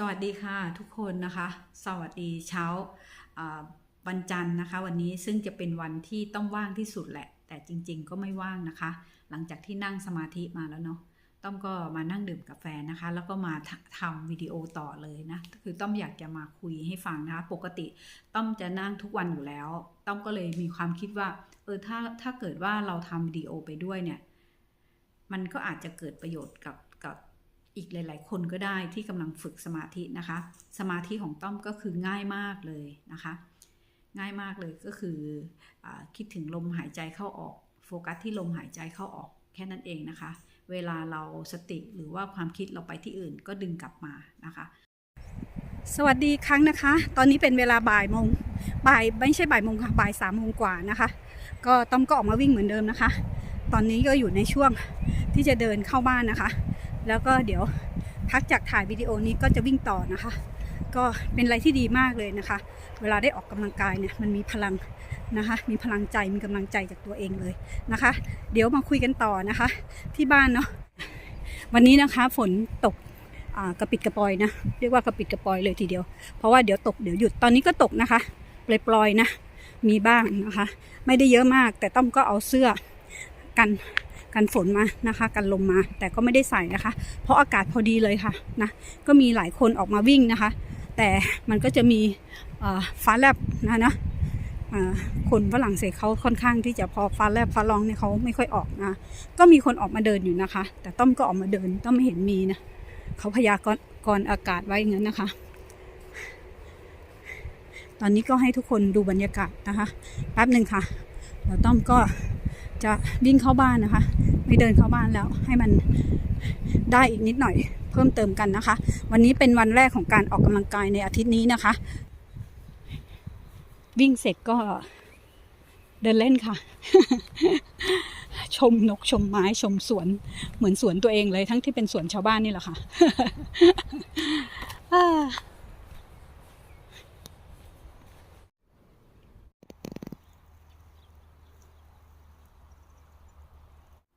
สวัสดีค่ะทุกคนนะคะ สวัสดีเช้าวันจันทร์นะคะ วันนี้ซึ่งจะเป็นวันที่ต้องว่างที่สุดแหละ แต่จริง ๆ ก็ไม่ว่างนะคะ หลังจากที่นั่งสมาธิมาแล้วเนาะต้อมก็มานั่งดื่มกาแฟนะคะ แล้วก็มาทำวิดีโอต่อเลยนะคือต้อมอยากจะมาคุยให้ฟังนะคะ ปกติต้อมจะนั่งทุกวันอยู่แล้ว ต้อมก็เลยมีความคิดว่าเออถ้าถ้าเกิดว่าเราทำวิดีโอไปด้วยเนี่ย มันก็อาจจะเกิดประโยชน์กับ อีกหลาย ๆ คนก็ได้ที่กำลังฝึกสมาธินะคะ สมาธิของต้อมก็คือง่ายมากเลยนะคะ ง่ายมากเลยก็คืออคิดถึงลมหายใจเข้าออก โฟกัสที่ลมหายใจเข้าออกแค่นั้นเองนะคะ เวลาเราสติหรือว่าความคิดเราไปที่อื่นก็ดึงกลับมานะคะ สวัสดีครั้งนะคะ ตอนนี้เป็นเวลาบ่ายโมงบ่ายไม่ใช่บ่ายโมงค่ะบ่ายสามโมงกว่านะคะ ก็ต้อมก็ออกมาวิ่งเหมือนเดิมนะคะ ตอนนี้ก็อยู่ในช่วงที่จะเดินเข้าบ้านนะคะ แล้วก็เดี๋ยวพักจากถ่ายวิดีโอนี้ก็จะวิ่งต่อนะคะ ก็เป็นอะไรที่ดีมากเลยนะคะ เวลาได้ออกกำลังกายเนี่ยมันมีพลังนะคะ มีพลังใจมีกำลังใจจากตัวเองเลยนะคะ เดี๋ยวมาคุยกันต่อนะคะ ที่บ้านเนาะวันนี้นะคะฝนตกกระปิดกระปอยนะเรียกว่ากระปิดกระปอยเลยทีเดียว เพราะว่าเดี๋ยวตกเดี๋ยวหยุดตอนนี้ก็ตกนะคะปลอยๆนะมีบ้างนะคะ ไม่ได้เยอะมากแต่ต้อมก็เอาเสื้อกัน กันฝนมานะคะ กันลมมา แต่ก็ไม่ได้ใส่นะคะ เพราะอากาศพอดีเลยค่ะนะก็มีหลายคนออกมาวิ่งนะคะ แต่มันก็จะมีฟ้าแลบนะนะคนฝรั่งเศสเขาค่อนข้างที่จะพอฟ้าแลบฟ้าร้องเนี่ยเขาไม่ค่อยออกนะก็มีคนออกมาเดินอยู่นะคะ แต่ต้อมก็ออกมาเดินต้อมไม่เห็นมีนะเขาพยากรณ์กรอากาศไว้อย่างนั้นนะคะ ตอนนี้ก็ให้ทุกคนดูบรรยากาศนะคะแป๊บหนึ่งค่ะเดี๋ยวต้อมก็ จะวิ่งเข้าบ้านนะคะ ไม่เดินเข้าบ้านแล้วให้มันได้อีกนิดหน่อยเพิ่มเติมกันนะคะ วันนี้เป็นวันแรกของการออกกำลังกายในอาทิตย์นี้นะคะ วิ่งเสร็จก็เดินเล่นค่ะ ชมนกชมไม้ชมสวนเหมือนสวนตัวเองเลยทั้งที่เป็นสวนชาวบ้านนี่แหละค่ะ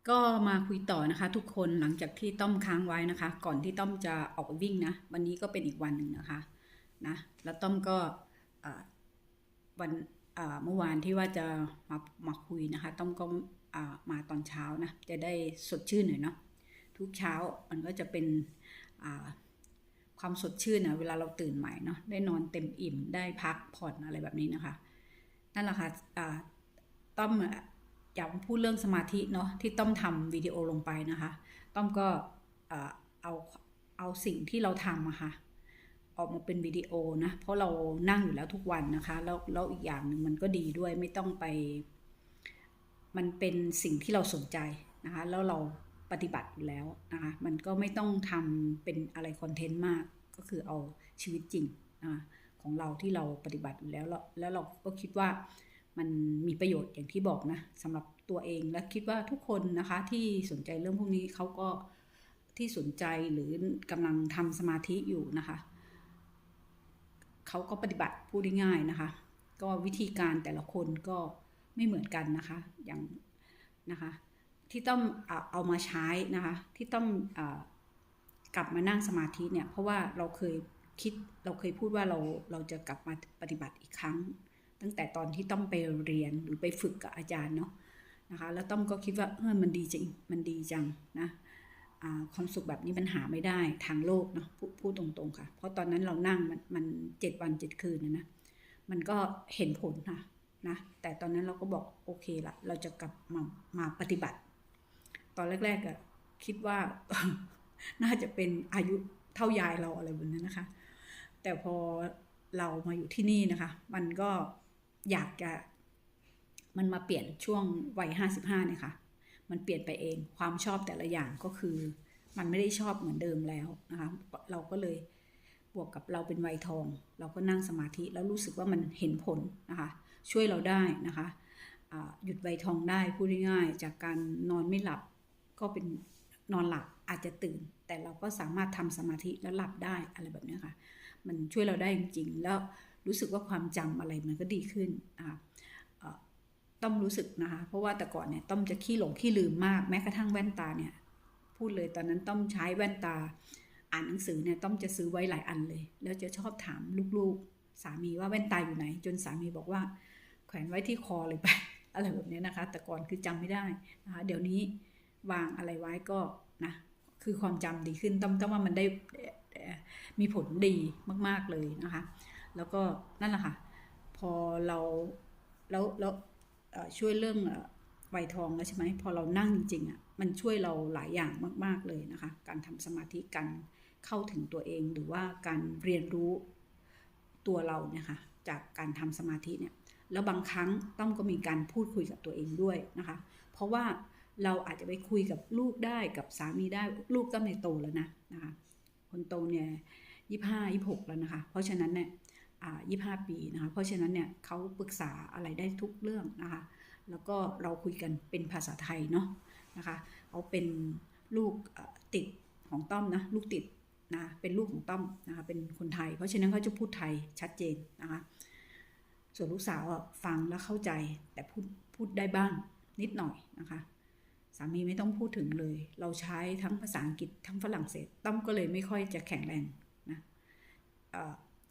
ก็มาคุยต่อนะคะ ทุกคนหลังจากที่ต้อมค้างไว้นะคะ ก่อนที่ต้อมจะออกไปวิ่งนะ วันนี้ก็เป็นอีกวันหนึ่งนะคะนะแล้วต้อมก็วันเมื่อวานที่ว่าจะมามาคุยนะคะ ต้อมก็มาตอนเช้านะจะได้สดชื่นหน่อยเนาะทุกเช้ามันก็จะเป็นความสดชื่นนะเวลาเราตื่นใหม่เนาะได้นอนเต็มอิ่มได้พักผ่อนอะไรแบบนี้นะคะ นั่นแหละค่ะอ่าต้อม อะอยากพูดเรื่องสมาธิเนาะที่ต้อมทำวิดีโอลงไปนะคะ ต้อมก็เออเอาเอาสิ่งที่เราทำอะค่ะออกมาเป็นวิดีโอนะเพราะเรานั่งอยู่แล้วทุกวันนะคะ แล้วแล้วอีกอย่างหนึ่งมันก็ดีด้วยไม่ต้องไป มันเป็นสิ่งที่เราสนใจนะคะ แล้วเราปฏิบัติอยู่แล้วนะคะ มันก็ไม่ต้องทำเป็นอะไรคอนเทนต์มากก็คือเอาชีวิตจริงนะคะของเราที่เราปฏิบัติอยู่แล้วแล้วเราก็คิดว่า มันมีประโยชน์อย่างที่บอกนะสำหรับตัวเองและคิดว่าทุกคนนะคะที่สนใจเรื่องพวกนี้เขาก็ที่สนใจหรือกำลังทำสมาธิอยู่นะคะเขาก็ปฏิบัติพูดได้ง่ายนะคะ ก็วิธีการแต่ละคนก็ไม่เหมือนกันนะคะอย่างนะคะที่ต้องเอามาใช้นะคะที่ต้องอกลับมานั่งสมาธิเนี่ยเพราะว่าเราเคยคิดเราเคยพูดว่าเราเราจะกลับมาปฏิบัติอีกครั้ง ตั้งแต่ตอนที่ต้องไปเรียนหรือไปฝึกกับอาจารย์เนาะนะคะ แล้วต้อมก็คิดว่าเออมันดีจริงมันดีจังนะความสุขแบบนี้มันหาไม่ได้ทางโลกเนาะพูดตรงๆค่ะ เพราะตอนนั้นเรานั่งมันมันเจ็ดวันเจ็ดคืนนะนะมันก็เห็นผลนะนะแต่ตอนนั้นเราก็บอกโอเคละเราจะกลับมามาปฏิบัติ ตอนแรกๆอะคิดว่าน่าจะเป็นอายุเท่ายายเราอะไรแบบนั้นนะคะ แต่พอเรามาอยู่ที่นี่นะคะ มันก็ อยากจะ มันมาเปลี่ยนช่วงวัยห้าสิบห้าเนี่ยค่ะ มันเปลี่ยนไปเองความชอบแต่ละอย่างก็คือ มันไม่ได้ชอบเหมือนเดิมแล้วนะคะ เราก็เลยบวกกับเราเป็นวัยทอง เราก็นั่งสมาธิแล้วรู้สึกว่ามันเห็นผลนะคะ ช่วยเราได้นะคะหยุดวัยทองได้พูดง่ายๆจากการนอนไม่หลับก็เป็นนอนหลับอาจจะตื่น แต่เราก็สามารถทำสมาธิแล้วหลับได้อะไรแบบนี้ค่ะ มันช่วยเราได้จริงๆแล้ว รู้สึกว่าความจำอะไรมันก็ดีขึ้นอ่าต้อมรู้สึกนะคะ เพราะว่าแต่ก่อนเนี่ยต้อมจะขี้หลงขี้ลืมมากแม้กระทั่งแว่นตาเนี่ย พูดเลยตอนนั้นต้อมใช้แว่นตา อ่านหนังสือเนี่ยต้อมจะซื้อไว้หลายอันเลย แล้วจะชอบถามลูกๆ สามีว่าแว่นตาอยู่ไหน จนสามีบอกว่า แขวนไว้ที่คอเลยไปอะไรแบบนี้นะคะ แต่ก่อนคือจำไม่ได้นะคะเดี๋ยวนี้วางอะไรไว้ก็นะคือความจำดีขึ้นต้อมต้อมว่ามันได้มีผลดีมาก ๆเลยนะคะ แล้วก็นั่นแหละค่ะ พอเราแล้วแล้วช่วยเรื่องอ่อวัยทองแล้วใช่ไหมพอเรานั่งจริงๆอะมันช่วยเราหลายอย่างมาก ๆเลยนะคะ การทำสมาธิการเข้าถึงตัวเองหรือว่าการเรียนรู้ตัวเราเนี่ยค่ะจากการทำสมาธิเนี่ยแล้วบางครั้งต้องก็มีการพูดคุยกับตัวเองด้วยนะคะ เพราะว่าเราอาจจะไปคุยกับลูกได้กับสามีได้ลูกก็ในโตแล้วนะนะคะคนโตเนี่ยยี่ห้ายี่หกแล้วนะคะ เพราะฉะนั้นเนี่ย 25 ปีนะคะเพราะฉะนั้นเนี่ยเขาปรึกษาอะไรได้ทุกเรื่องนะคะแล้วก็เราคุยกันเป็นภาษาไทยเนาะนะคะเขาเป็นลูกติดของต้อมนะลูกติดนะเป็นลูกของต้อมนะคะเป็นคนไทย เพราะฉะนั้นเขาจะพูดไทยชัดเจนนะคะส่วนลูกสาวอะฟังแล้วเข้าใจแต่พูดพูดได้บ้างนิดหน่อยนะคะสามีไม่ต้องพูดถึงเลย เราใช้ทั้งภาษาอังกฤษทั้งฝรั่งเศสต้อมก็เลยไม่ค่อยจะแข็งแรงนะ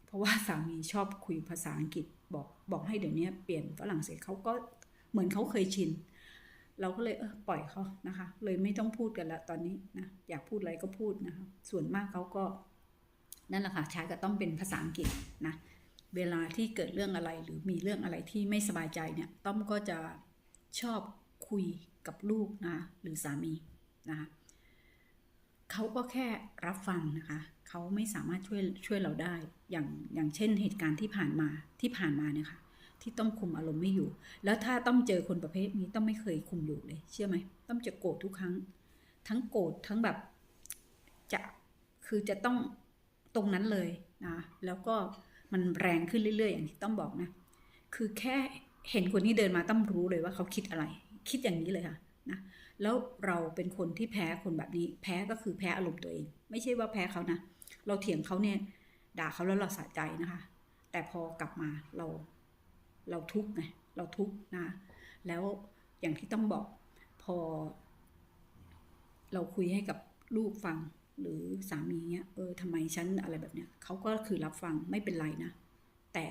เพราะว่าสามีชอบคุยภาษาอังกฤษบอกบอกให้เดี๋ยวนี้เปลี่ยนฝรั่งเศสเขาก็เหมือนเขาเคยชิน เราก็เลยเออปล่อยเขานะคะ เลยไม่ต้องพูดกันละตอนนี้นะอยากพูดอะไรก็พูดนะคะส่วนมากเขาก็นั่นแหละค่ะใช้ก็ต้องเป็นภาษาอังกฤษนะเวลาที่เกิดเรื่องอะไรหรือมีเรื่องอะไรที่ไม่สบายใจเนี่ยต้อมก็จะชอบคุยกับลูกนะหรือสามีนะคะเขาก็แค่รับฟังนะคะ เขาไม่สามารถช่วยช่วยเราได้ อย่างอย่างเช่นเหตุการณ์ที่ผ่านมาที่ผ่านมาเนี่ยค่ะที่ต้องคุมอารมณ์ไม่อยู่ แล้วถ้าต้องเจอคนประเภทนี้ต้องไม่เคยคุมอยู่เลย เชื่อไหมต้องจะโกรธทุกครั้ง ทั้งโกรธทั้งแบบจะคือจะต้องตรงนั้นเลยนะแล้วก็มันแรงขึ้นเรื่อย ๆ อย่างที่ต้องบอกนะ คือแค่เห็นคนนี้เดินมาต้องรู้เลยว่าเขาคิดอะไร คิดอย่างนี้เลยค่ะนะแล้วเราเป็นคนที่แพ้คนแบบนี้ แพ้ก็คือแพ้อารมณ์ตัวเอง ไม่ใช่ว่าแพ้เขานะ เราเถียงเขาเนี่ยด่าเขาแล้วเราสะใจนะคะ แต่พอกลับมาเราเราทุกข์ไงเราทุกข์นะ แล้วอย่างที่ต้องบอกพอ เราคุยให้กับลูกฟังหรือสามีเนี้ยเออทำไมฉันอะไรแบบเนี้ยเขาก็คือรับฟังไม่เป็นไรนะ แต่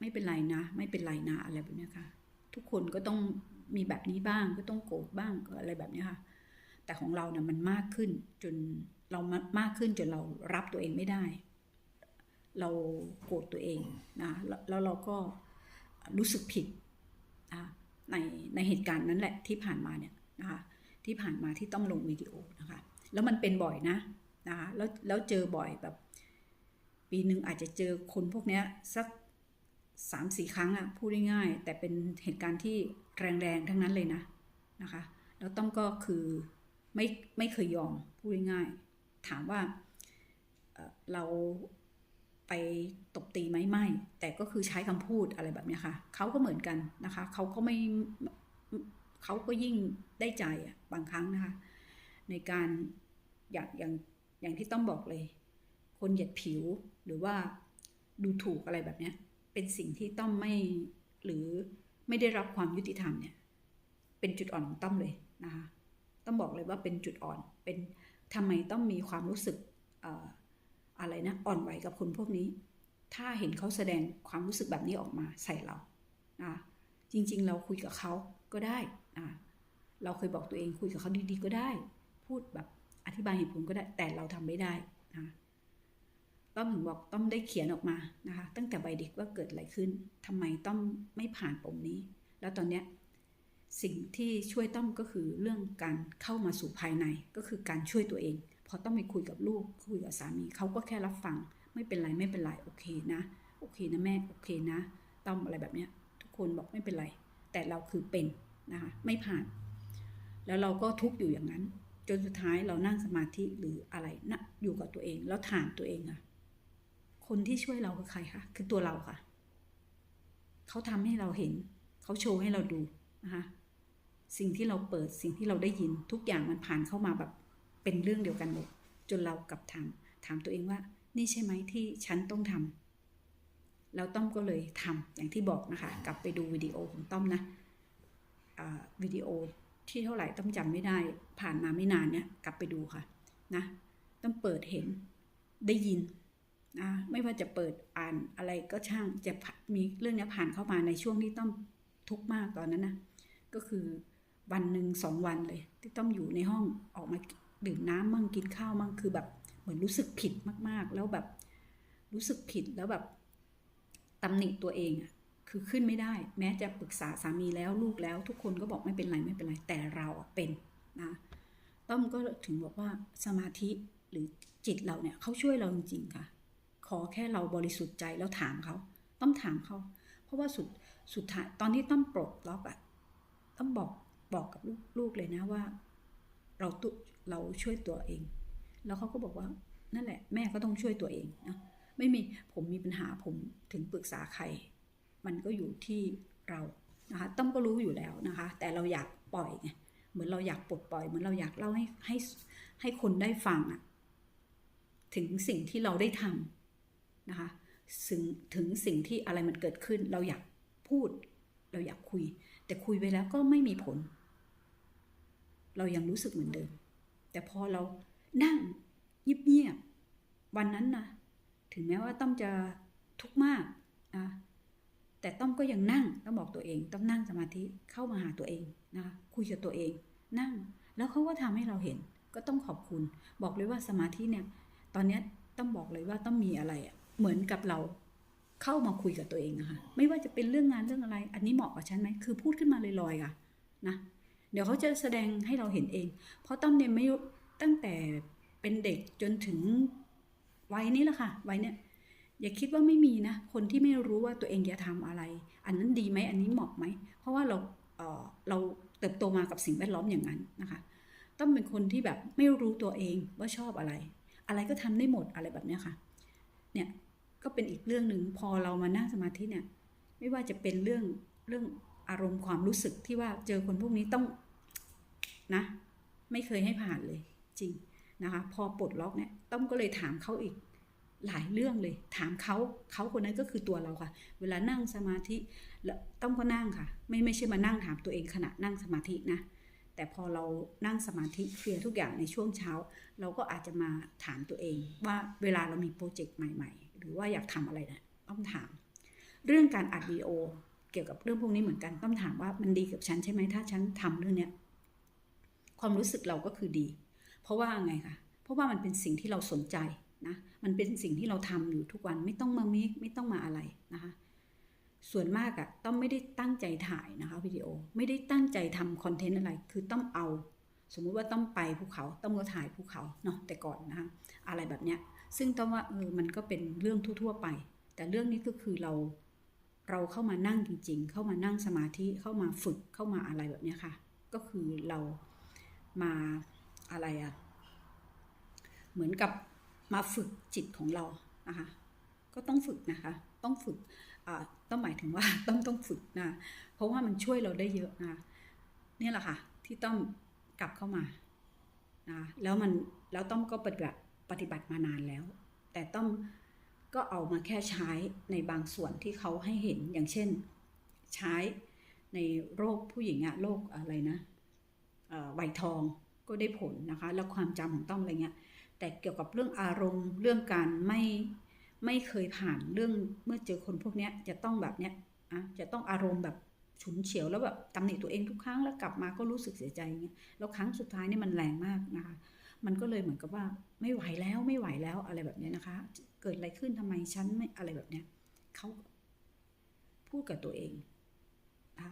ไม่เป็นไรนะ ไม่เป็นไรนะอะไรแบบเนี้ยค่ะ ทุกคนก็ต้องมีแบบนี้บ้างก็ต้องโกรธบ้างอะไรแบบเนี้ยค่ะ แต่ของเราเนี่ยมันมากขึ้นจน เรามากขึ้นจนเรารับตัวเองไม่ได้ เราโกรธตัวเองนะแล้วเราก็รู้สึกผิดนะในในเหตุการณ์นั้นแหละที่ผ่านมาเนี่ยนะคะที่ผ่านมาที่ต้องลงวิดีโอนะคะแล้วมันเป็นบ่อยนะนะคะแล้วแล้วเจอบ่อยแบบ ปีหนึ่งอาจจะเจอคนพวกเนี้ยสักสามสี่ครั้งอะพูดง่ายๆแต่เป็นเหตุการณ์ที่แรงๆทั้งนั้นเลยนะนะคะ แล้วต้องก็คือไม่ไม่เคยยอมพูดง่ายๆ ถามว่าเราไปตบตีไหมไม่ แต่ก็คือใช้คำพูดอะไรแบบนี้ค่ะเขาก็เหมือนกันนะคะเขาก็ไม่เขาก็ยิ่งได้ใจบางครั้งนะคะ ในการอย่างอย่างอย่างที่ต้องบอกเลย คนเหยียดผิวหรือว่าดูถูกอะไรแบบนี้เป็นสิ่งที่ต้อมไม่หรือไม่ได้รับความยุติธรรมเนี่ย เป็นจุดอ่อนของต้อมเลยนะคะ ต้องบอกเลยว่าเป็นจุดอ่อนเป็น ทำไมต้องมีความรู้สึกอะไรนะอ่อนไหวกับคนพวกนี้ ถ้าเห็นเขาแสดงความรู้สึกแบบนี้ออกมาใส่เรานะจริงๆ เราคุยกับเขาก็ได้นะเราเคยบอกตัวเองคุยกับเขาดีๆก็ได้ พูดแบบอธิบายเหตุผลก็ได้แต่เราทำไม่ได้นะต้อมถึงบอกต้อมได้เขียนออกมานะคะ ตั้งแต่วัยเด็กว่าเกิดอะไรขึ้นทำไมต้อมไม่ผ่านปมนี้ แล้วตอนเนี้ย สิ่งที่ช่วยต้อมก็คือเรื่องการเข้ามาสู่ภายในก็คือการช่วยตัวเอง พอต้องไปคุยกับลูกคุยกับสามีเขาก็แค่รับฟัง ไม่เป็นไรไม่เป็นไรโอเคนะ โอเคนะแม่โอเคนะ ต้อมอะไรแบบเนี้ยทุกคนบอกไม่เป็นไร แต่เราคือเป็นนะคะไม่ผ่าน แล้วเราก็ทุกอยู่อย่างนั้น จนสุดท้ายเรานั่งสมาธิหรืออะไรนะอยู่กับตัวเองแล้วถามตัวเองอะคนที่ช่วยเราคือใครคะคือตัวเราค่ะเขาทำให้เราเห็นเขาโชว์ให้เราดูนะคะ สิ่งที่เราเปิดสิ่งที่เราได้ยินทุกอย่างมันผ่านเข้ามาแบบเป็นเรื่องเดียวกันหมดจนเรากลับถามถามตัวเองว่า นี่ใช่ไหมที่ฉันต้องทำแล้วต้อมก็เลยทำอย่างที่บอกนะคะ กลับไปดูวิดีโอของต้อมนะวิดีโอที่เท่าไหร่ต้อมจำไม่ได้ ผ่านมาไม่นานเนี่ยกลับไปดูค่ะนะต้องเปิดเห็นได้ยินนะไม่ว่าจะเปิดอ่านอะไรก็ช่างจะมีเรื่องเนี้ยผ่านเข้ามาในช่วงที่ต้องทุกข์มากตอนนั้นนะก็คือ วันหนึ่งสองวันเลย ที่ต้องอยู่ในห้องออกมาดื่มน้ำมั่งกินข้าวมั่งคือแบบเหมือนรู้สึกผิดมากๆ แล้วแบบรู้สึกผิดแล้วแบบตำหนิตัวเองอะคือขึ้นไม่ได้ แม้จะปรึกษาสามีแล้วลูกแล้ว ทุกคนก็บอกไม่เป็นไรไม่เป็นไรแต่เราเป็นนะต้อมก็ถึงบอกว่าสมาธิหรือจิตเราเนี่ยเขาช่วยเราจริงๆค่ะ ขอแค่เราบริสุทธิ์ใจแล้วถามเขาต้องถามเขา เพราะว่าสุดสุดท้ายตอนที่ต้องปลดล็อกอะต้องบอก บอกกับลูกลูกเลยนะว่า เราตุเราช่วยตัวเอง แล้วเขาก็บอกว่านั่นแหละแม่ก็ต้องช่วยตัวเองนะไม่มีผมมีปัญหาผมถึงปรึกษาใคร มันก็อยู่ที่เรานะคะต้อมก็รู้อยู่แล้วนะคะ แต่เราอยากปล่อยไงเหมือนเราอยากปลดปล่อยเหมือนเราอยากเล่าให้ให้ให้คนได้ฟังอะถึงสิ่งที่เราได้ทำนะคะถึงถึงสิ่งที่อะไรมันเกิดขึ้น เราอยากพูด เราอยากคุย แต่คุยไปแล้วก็ไม่มีผล เรายังรู้สึกเหมือนเดิม แต่พอเรานั่งเงียบๆวันนั้นนะถึงแม้ว่าต้อมจะทุกข์มากนะแต่ต้อมก็ยังนั่งต้องบอกตัวเองต้องนั่งสมาธิเข้ามาหาตัวเองนะคะคุยกับตัวเอง นั่งแล้วเขาก็ทำให้เราเห็นก็ต้องขอบคุณ บอกเลยว่าสมาธิเนี่ย ตอนเนี้ต้องบอกเลยว่าต้องมีอะไรอะเหมือนกับเราเข้ามาคุยกับตัวเองนะคะไม่ว่าจะเป็นเรื่องงานเรื่องอะไร อันนี้เหมาะกับฉันไหมคือพูดขึ้นมาลอยๆค่ะนะ เดี๋ยวเขาจะแสดงให้เราเห็นเอง เพราะต้อมเนี่ยไม่ตั้งแต่เป็นเด็กจนถึงวัยนี้แหละค่ะวัยเนี้ยอย่าคิดว่าไม่มีนะ คนที่ไม่รู้ว่าตัวเองจะทำอะไร อันนั้นดีไหมอันนี้เหมาะไหม เพราะว่าเราเออเราเติบโตมากับสิ่งแวดล้อมอย่างนั้นนะคะต้องเป็นคนที่แบบไม่รู้ตัวเองว่าชอบอะไร อะไรก็ทำได้หมดอะไรแบบเนี้ยค่ะ เนี่ยก็เป็นอีกเรื่องหนึ่งพอเรามานั่งสมาธิเนี่ย ไม่ว่าจะเป็นเรื่องเรื่อง อารมณ์ความรู้สึกที่ว่าเจอคนพวกนี้ต้องนะ ไม่เคยให้ผ่านเลย จริงนะคะพอปลดล็อกเนี่ยต้อมก็เลยถามเขาอีกหลายเรื่องเลย ถามเขาเขาคนนั้นก็คือตัวเราค่ะ เวลานั่งสมาธิแล้วต้อมก็นั่งค่ะ ไม่ไม่ใช่มานั่งถามตัวเองขณะนั่งสมาธินะแต่พอเรานั่งสมาธิเคลียร์ทุกอย่างในช่วงเช้า เราก็อาจจะมาถามตัวเอง ว่าเวลาเรามีโปรเจกต์ใหม่ ๆ หรือว่าอยากทำอะไรนะต้องถาม เรื่องการอัดวีดีโอ กี่ยวกับเรื่องพวกนี้เหมือนกันต้องถามว่ามันดีกับฉันใช่ไหมถ้าฉันทำเรื่องเนี้ยความรู้สึกเราก็คือดี เพราะว่าไงคะเพราะว่ามันเป็นสิ่งที่เราสนใจนะมันเป็นสิ่งที่เราทำอยู่ทุกวันไม่ต้องมามคไม่ต้องมาอะไรนะคะส่วนมากอะต้องไม่ได้ตั้งใจถ่ายนะคะวิดีโอไม่ได้ตั้งใจทำคอนเทนต์อะไรคือต้องเอา สมมุติว่าต้องไปภูเขาต้องก็ถ่ายภูเขาเนาะแต่ก่อนนะคะอะไรแบบเนี้ยซึ่งต้องว่าเออมันก็เป็นเรื่องทั่ว ๆ ไป แต่เรื่องนี้ก็คือเรา เราเข้ามานั่งจริง ๆ เข้ามานั่งสมาธิเข้ามาฝึกเข้ามาอะไรแบบนี้ค่ะ ก็คือเรามาอะไรอะเหมือนกับมาฝึกจิตของเรานะคะก็ต้องฝึกนะคะต้องฝึกต้องหมายถึงว่าต้องต้องฝึกนะเพราะว่ามันช่วยเราได้เยอะนะนี่แหละค่ะที่ต้องกลับเข้ามานะแล้วมันแล้วต้องก็ปฏิบัติปฏิบัติมานานแล้ว แต่ต้อง ก็เอามาแค่ใช้ในบางส่วนที่เขาให้เห็นอย่างเช่น ใช้ในโรคผู้หญิงอะโรคอะไรนะเอ่อวัยทองก็ได้ผลนะคะ แล้วความจำของต้องอะไรเงี้ยแต่เกี่ยวกับเรื่องอารมณ์เรื่องการไม่ไม่เคยผ่านเรื่องเมื่อเจอคนพวกเนี้ยจะต้องแบบเนี้ยอะจะต้องอารมณ์แบบฉุนเฉียวแล้วแบบตำหนิตัวเองทุกครั้งแล้วกลับมาก็รู้สึกเสียใจอย่างเงี้ยแล้วครั้งสุดท้ายนี่มันแรงมากนะคะ มันก็เลยเหมือนกับว่าไม่ไหวแล้วไม่ไหวแล้วอะไรแบบนี้นะคะ เกิดอะไรขึ้นทำไมฉันไม่อะไรแบบเนี้ยเขาพูดกับตัวเองอะ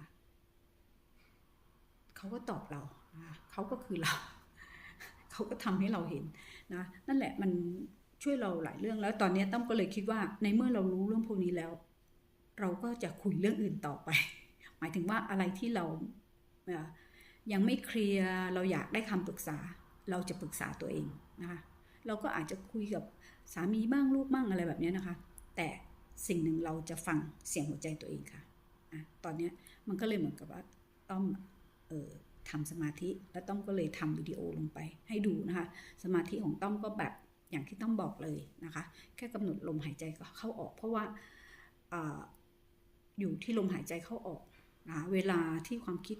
เขาก็ตอบเราเขาก็คือเรา เขาก็ทำให้เราเห็นนะ นั่นแหละมันช่วยเราหลายเรื่องแล้ว ตอนนี้ตั้มก็เลยคิดว่า ในเมื่อเรารู้เรื่องพวกนี้แล้ว เราก็จะคุยเรื่องอื่นต่อไป หมายถึงว่าอะไรที่เรายังไม่เคลียร์เราอยากได้คำปรึกษา เราจะปรึกษาตัวเองนะคะเราก็อาจจะคุยกับสามีบ้างลูกบ้างอะไรแบบนี้นะคะ แต่สิ่งหนึ่งเราจะฟังเสียงหัวใจตัวเองค่ะอะตอนนี้มันก็เลยเหมือนกับว่าต้อมเออทำสมาธิแล้วต้อมก็เลยทำวิดีโอลงไป ให้ดูนะคะ สมาธิของต้อมก็แบบอย่างที่ต้อมบอกเลยนะคะ แค่กำหนดลมหายใจก็เข้าออก เพราะว่าออยู่ที่ลมหายใจเข้าออกนะะเวลาที่ความคิด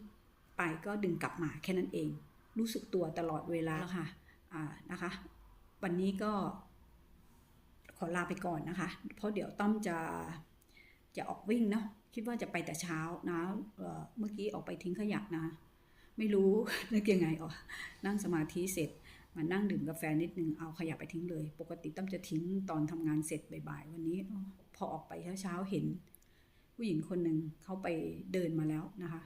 ไปก็ดึงกลับมาแค่นั้นเอง รู้สึกตัวตลอดเวลาแล้วค่ะอ่านะคะ วันนี้ก็ขอลาไปก่อนนะคะ เพราะเดี๋ยวต้อมจะจะออกวิ่งเนาะคิดว่าจะไปแต่เช้านะเอ่อเมื่อกี้ออกไปทิ้งขยะนะ ไม่รู้นึกยังไงอ๋อนั่งสมาธิเสร็จมานั่งดื่มกาแฟนิดนึงเอาขยะไปทิ้งเลย ปกติต้อมจะทิ้งตอนทำงานเสร็จบ่ายๆวันนี้อ๋อพอออกไปเช้าๆเห็น ผู้หญิงคนหนึ่งเขาไปเดินมาแล้วนะคะ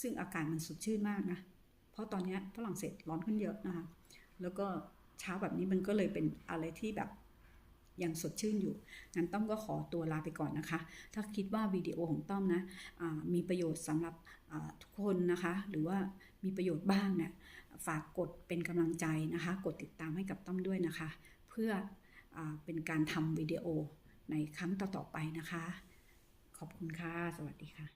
ซึ่งอากาศมันสดชื่นมากนะเพ ราะตอนนี้ฝรั่งเศสร้อนขึ้นเยอะนะคะแล้วก็เช้าแบบนี้มันก็เลยเป็นอะไรที่แบบยังสดชื่นอยู่งั้นต้อมก็ขอตัวลาไปก่อนนะคะ ถ้าคิดว่าวิดีโอของต้อมนะอ่ามีประโยชน์สำหรับทุกคนนะคะ หรือว่ามีประโยชน์บ้างเนี่ย ฝากกดเป็นกำลังใจนะคะ กดติดตามให้กับต้อมด้วยนะคะ เพื่ออเป็นการทำวิดีโอในครั้งต่อๆไปนะคะ ขอบคุณค่ะ สวัสดีค่ะ